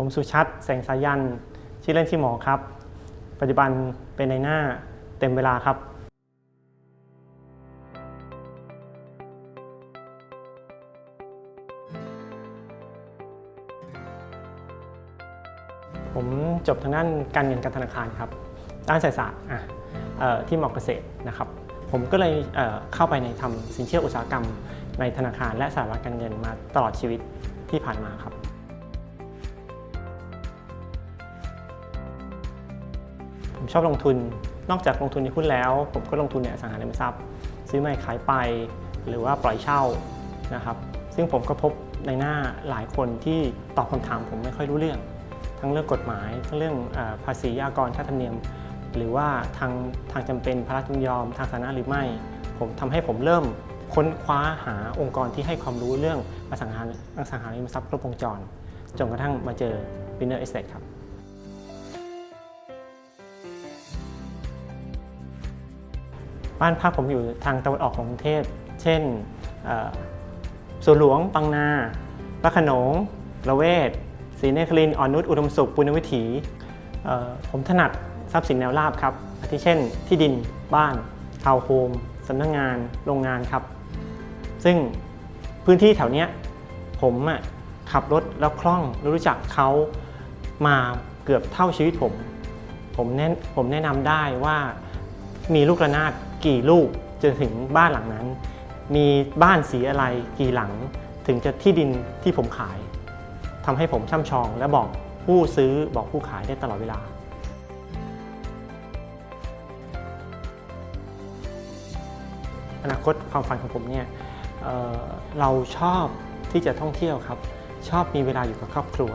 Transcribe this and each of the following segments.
ผมสุชัดแสงสายัน ชื่อเล่นชื่อหมอครับ ปัจจุบันเป็นในหน้าเต็มเวลาครับ ผมจบทางด้านการเงินการธนาคารครับ ด้านเศรษฐศาสตร์อ่เอ่อที่มอเกษตรนะครับ ผมก็เลยเเข้าไปในทำสินเชื่ออุตสาหกรรม ในธนาคารและสถาบันการเงินมาตลอดชีวิตที่ผ่านมาครับ ผมชอบลงทุน นอกจากลงทุนในหุ้นแล้ว ผมก็ลงทุนในอสังหาริมทรัพย์ ซื้อไม่ขายไป หรือว่าปล่อยเช่านะครับ ซึ่งผมก็พบในหน้าหลายคนที่ตอบคำถามผมไม่ค่อยรู้เรื่อง ทั้งเรื่องกฎหมาย ทั้งเรื่องอภาษีอากรค่าธรรมเนียม หรือว่าทางทางจำเป็นพระราชยอม ทางสาธารณะหรือไม่ ผมทำให้ผมเริ่มค้นคว้าหาองค์กรที่ให้ความรู้เรื่องอสังหาอสังหาริมทรัพย์ครบวงจร จนกระทั่งมาเจอ Winner Estate ครับ บ้านพักผมอยู่ทางตะวันออกของกรุงเทพ เช่นสวนหลวงบางนาพระโขนงระเวศศรีนครินทร์อ่อนนุชอุดมสุขปุณณวิถี ผมถนัดทรัพย์สินแนวราบครับอาทิเช่น ที่ดินบ้านทาวน์โฮมสำนักงงานโรงงานครับ ซึ่งพื้นที่แถวนี้ผมขับรถแล้วคล่องรู้จักเขามาเกือบเท่าชีวิตผม ผมแนะผมแนะนำได้ว่ามีลูกระนาด กี่ลูกจนถึงบ้านหลังนั้น มีบ้านสีอะไรกี่หลัง ถึงจะที่ดินที่ผมขายทำให้ผมช่ำชอง และบอกผู้ซื้อบอกผู้ขายได้ตลอดเวลาอนาคตความฝันของผมเนี่ยเเราชอบที่จะท่องเที่ยวครับ ชอบมีเวลาอยู่กับครอบครัว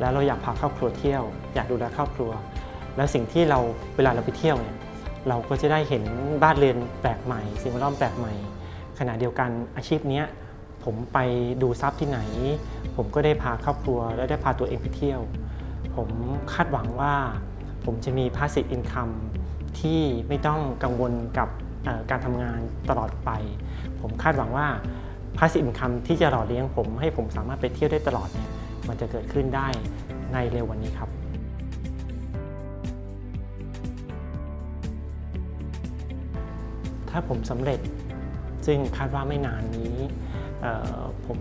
แล้วเราอยากพาครอบครัวเที่ยว อยากดูแลครอบครัว แล้วสิ่งที่เราเวลาเราไปเที่ยวเนี่ย เราก็จะได้เห็นบ้านเรือนแปลกใหม่ สิ่งแวดล้อมแปลกใหม่ ขณะเดียวกันอาชีพนี้ผมไปดูทรัพย์ที่ไหน ผมก็ได้พาครอบครัวและได้พาตัวเองไปเที่ยว ผมคาดหวังว่า ผมจะมี passive income ที่ไม่ต้องกังวลกับการทำงานตลอดไป ผมคาดหวังว่า passive income ที่จะหล่อเลี้ยงผมให้ผมสามารถไปเที่ยวได้ตลอดเนี่ยมันจะเกิดขึ้นได้ในเร็ววันนี้ครับ ถ้าผมสำเร็จ ซึ่งคาดว่าไม่นานนี้ ผม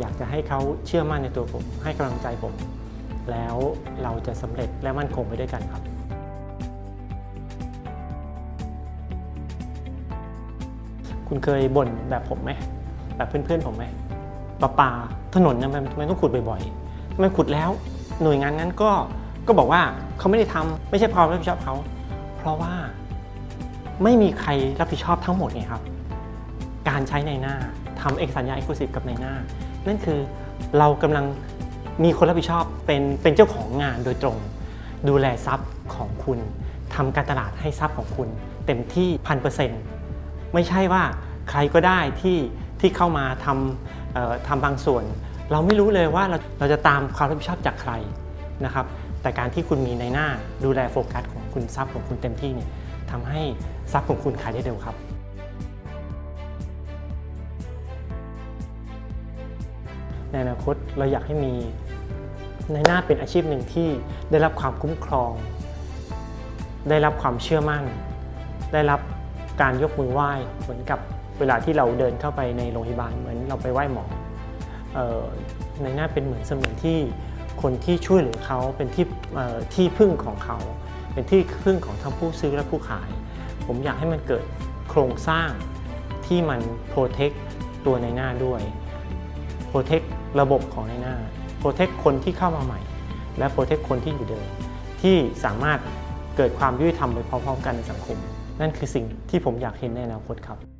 อยากจะให้เขาเชื่อมั่นในตัวผม ให้กำลังใจผม แล้วเราจะสำเร็จและมั่นคงไปด้วยกันครับคุณเคยบ่นแบบผมไหมแบบเพื่อนๆผมไหมปลาปาถนนนี่ยมันทำไมต้องขุดบ่อยๆทำไมขุดแล้วหน่วยงานนั้นก็ก็บอกว่าเขาไม่ได้ทำไม่ใช่ความรับผิดชอบเขา เพราะว่า ไม่มีใครรับผิดชอบทั้งหมดไงครับ การใช้ในหน้าทำเอกสารยาเอกลุศิในในหน้า นั่นคือเรากำลังมีคนรับผิดชอบเป็นเป็นเจ้าของงานโดยตรง ดูแลทรัพย์ของคุณทำการตลาดให้ทรัพย์ของคุณ เต็มที่พันเปอร์เซ็นต์ไม่ใช่ว่าใครก็ได้ที่ที่เข้ามาทำทำบางส่วน เราไม่รู้เลยว่าเราเราจะตามความรับผิดชอบจากใครนะครับแต่การที่คุณมีในหน้าดูแลโฟกัสของคุณทรัพย์ของคุณเต็มที่เนี่ย ทำให้ทรัพย์ของคุณขายได้เร็วครับในอนาคตเราอยากให้มีในหน้าเป็นอาชีพหนึ่งที่ได้รับความคุ้มครอง ได้รับความเชื่อมั่น ได้รับการยกมือไหว้เหมือนกับเวลาที่เราเดินเข้าไปในโรงพยาบาลเหมือนเราไปไหว้หมอในหน้าเป็นเหมือนเสมือนที่คนที่ช่วยเหลือเขาเป็นที่ที่พึ่งของเขา เป็นที่พึ่งของทั้งผู้ซื้อและผู้ขาย ผมอยากให้มันเกิดโครงสร้างที่มันโปรเทคตัวในหน้าด้วยโปรเทคระบบของในหน้าโปรเทคคนที่เข้ามาใหม่ และโปรเทคคนที่อยู่เดิมที่สามารถเกิดความยุติธรรมไปพร้อมๆกันในสังคม นั่นคือสิ่งที่ผมอยากเห็นในอนาคตครับ